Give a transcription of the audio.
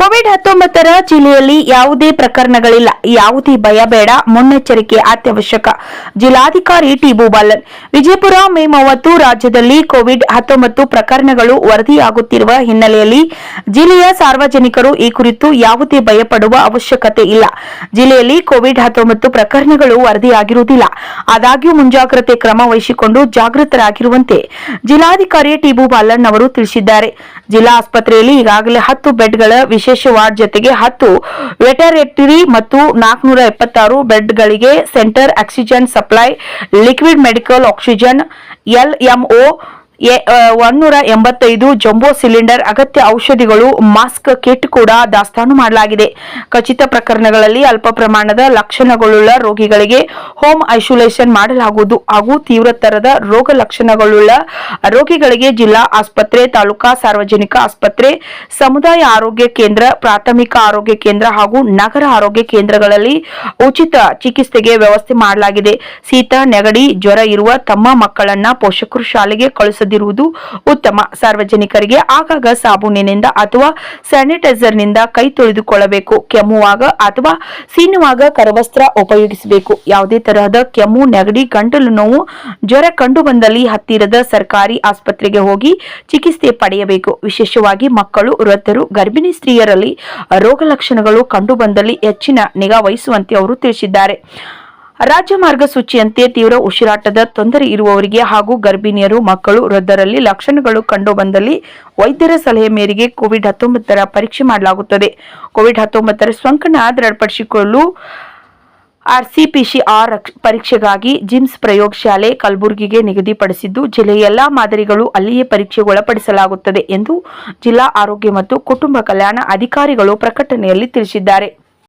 Covid ಹತ್ತೊಂಬತ್ತರ ಜಿಲ್ಲೆಯಲ್ಲಿ ಯಾವುದೇ ಪ್ರಕರಣಗಳಿಲ್ಲ. ಯಾವುದೇ ಭಯ ಬೇಡ. ಮುನ್ನೆಚ್ಚರಿಕೆ ಅತ್ಯವಶ್ಯಕ. ಜಿಲ್ಲಾಧಿಕಾರಿ ಟಿ ಭೂಬಾಲನ್ ವಿಜಯಪುರ, ಮೇ ಮೂವತ್ತು ರಾಜ್ಯದಲ್ಲಿ ಕೋವಿಡ್ ಹತ್ತೊಂಬತ್ತು ಪ್ರಕರಣಗಳು ವರದಿಯಾಗುತ್ತಿರುವ ಹಿನ್ನೆಲೆಯಲ್ಲಿ ಜಿಲ್ಲೆಯ ಸಾರ್ವಜನಿಕರು ಈ ಕುರಿತು ಯಾವುದೇ ಭಯಪಡುವ ಅವಶ್ಯಕತೆ ಇಲ್ಲ. ಜಿಲ್ಲೆಯಲ್ಲಿ ಕೋವಿಡ್ ಹತ್ತೊಂಬತ್ತು ಪ್ರಕರಣಗಳು ವರದಿಯಾಗಿರುವುದಿಲ್ಲ. ಆದಾಗ್ಯೂ ಮುಂಜಾಗ್ರತೆ ಕ್ರಮ ವಹಿಸಿಕೊಂಡು ಜಾಗೃತರಾಗಿರುವಂತೆ ಜಿಲ್ಲಾಧಿಕಾರಿ ಟಿ ಭೂಬಾಲನ್ ಅವರು ತಿಳಿಸಿದ್ದಾರೆ. ಜಿಲ್ಲಾ ಆಸ್ಪತ್ರೆಯಲ್ಲಿ ಈಗಾಗಲೇ ಹತ್ತು ಬೆಡ್ಗಳ ವಿಶೇಷ ವಾರ್ಡ್ ಜೊತೆಗೆ ಹತ್ತು ವೆಟರೇಟರಿ ಮತ್ತು ನಾಲ್ಕುನೂರ ಎಪ್ಪತ್ತಾರು ಬೆಡ್ಗಳಿಗೆ centre oxygen supply, liquid medical oxygen, LMO ಒನ್ನೂರ ಎಂಬತ್ತೈದು ಜಂಬೋ ಸಿಲಿಂಡರ್ ಅಗತ್ಯ ಔಷಧಿಗಳು, ಮಾಸ್ಕ್, ಕಿಟ್ ಕೂಡ ದಾಸ್ತಾನು ಮಾಡಲಾಗಿದೆ. ಖಚಿತ ಪ್ರಕರಣಗಳಲ್ಲಿ ಅಲ್ಪ ಪ್ರಮಾಣದ ಲಕ್ಷಣಗಳುಳ್ಳ ರೋಗಿಗಳಿಗೆ ಹೋಮ್ ಐಸೋಲೇಷನ್ ಮಾಡಲಾಗುವುದು ಹಾಗೂ ತೀವ್ರತರದ ರೋಗ ಲಕ್ಷಣಗಳುಳ್ಳ ರೋಗಿಗಳಿಗೆ ಜಿಲ್ಲಾ ಆಸ್ಪತ್ರೆ, ತಾಲೂಕಾ ಸಾರ್ವಜನಿಕ ಆಸ್ಪತ್ರೆ, ಸಮುದಾಯ ಆರೋಗ್ಯ ಕೇಂದ್ರ, ಪ್ರಾಥಮಿಕ ಆರೋಗ್ಯ ಕೇಂದ್ರ ಹಾಗೂ ನಗರ ಆರೋಗ್ಯ ಕೇಂದ್ರಗಳಲ್ಲಿ ಉಚಿತ ಚಿಕಿತ್ಸೆಗೆ ವ್ಯವಸ್ಥೆ ಮಾಡಲಾಗಿದೆ. ಶೀತ ನೆಗಡಿ ಜ್ವರ ಇರುವ ತಮ್ಮ ಮಕ್ಕಳನ್ನ ಪೋಷಕರು ಶಾಲೆಗೆ ಕಳುಹಿಸದಿರುವುದು ಉತ್ತಮ. ಸಾರ್ವಜನಿಕರಿಗೆ ಆಗಾಗ ಸಾಬೂನಿನಿಂದ ಅಥವಾ ಸ್ಯಾನಿಟೈಸರ್ನಿಂದ ಕೈ ತೊಳೆದುಕೊಳ್ಳಬೇಕು. ಕೆಮ್ಮುವಾಗ ಅಥವಾ ಸೀನುವಾಗ ಕರವಸ್ತ್ರ ಉಪಯೋಗಿಸಬೇಕು. ಯಾವುದೇ ತರಹದ ಕೆಮ್ಮು, ನೆಗಡಿ, ಗಂಟಲು ನೋವು, ಜ್ವರ ಕಂಡು ಬಂದಲ್ಲಿ ಹತ್ತಿರದ ಸರ್ಕಾರಿ ಆಸ್ಪತ್ರೆಗೆ ಹೋಗಿ ಚಿಕಿತ್ಸೆ ಪಡೆಯಬೇಕು. ವಿಶೇಷವಾಗಿ ಮಕ್ಕಳು, ವೃದ್ಧರು, ಗರ್ಭಿಣಿ ಸ್ತ್ರೀಯರಲ್ಲಿ ರೋಗ ಲಕ್ಷಣಗಳು ಕಂಡು ಬಂದಲ್ಲಿ ಹೆಚ್ಚಿನ ನಿಗಾ ವಹಿಸುವಂತೆ ಅವರು ತಿಳಿಸಿದ್ದಾರೆ. ರಾಜ್ಯ ಮಾರ್ಗಸೂಚಿಯಂತೆ ತೀವ್ರ ಉಸಿರಾಟದ ತೊಂದರೆ ಇರುವವರಿಗೆ ಹಾಗೂ ಗರ್ಭಿಣಿಯರು, ಮಕ್ಕಳು ವೃದ್ಧರಲ್ಲಿ ಲಕ್ಷಣಗಳು ಕಂಡು ಬಂದಲ್ಲಿ ವೈದ್ಯರ ಸಲಹೆ ಮೇರೆಗೆ ಕೋವಿಡ್ ಹತ್ತೊಂಬತ್ತರ ಪರೀಕ್ಷೆ ಮಾಡಲಾಗುತ್ತದೆ. ಕೋವಿಡ್ ಹತ್ತೊಂಬತ್ತರ ಸೋಂಕನ್ನು ದೃಢಪಡಿಸಿಕೊಳ್ಳಲು ಆರ್ಸಿಪಿಸಿಆರ್ ಪರೀಕ್ಷೆಗಾಗಿ ಜಿಮ್ಸ್ ಪ್ರಯೋಗಶಾಲೆ ಕಲಬುರಗಿಗೆ ನಿಗದಿಪಡಿಸಿದ್ದು, ಜಿಲ್ಲೆಯ ಎಲ್ಲಾ ಮಾದರಿಗಳು ಅಲ್ಲಿಯೇ ಪರೀಕ್ಷೆಗೆ ಒಳಪಡಿಸಲಾಗುತ್ತದೆ ಎಂದು ಜಿಲ್ಲಾ ಆರೋಗ್ಯ ಮತ್ತು ಕುಟುಂಬ ಕಲ್ಯಾಣ ಅಧಿಕಾರಿಗಳು ಪ್ರಕಟಣೆಯಲ್ಲಿ ತಿಳಿಸಿದ್ದಾರೆ.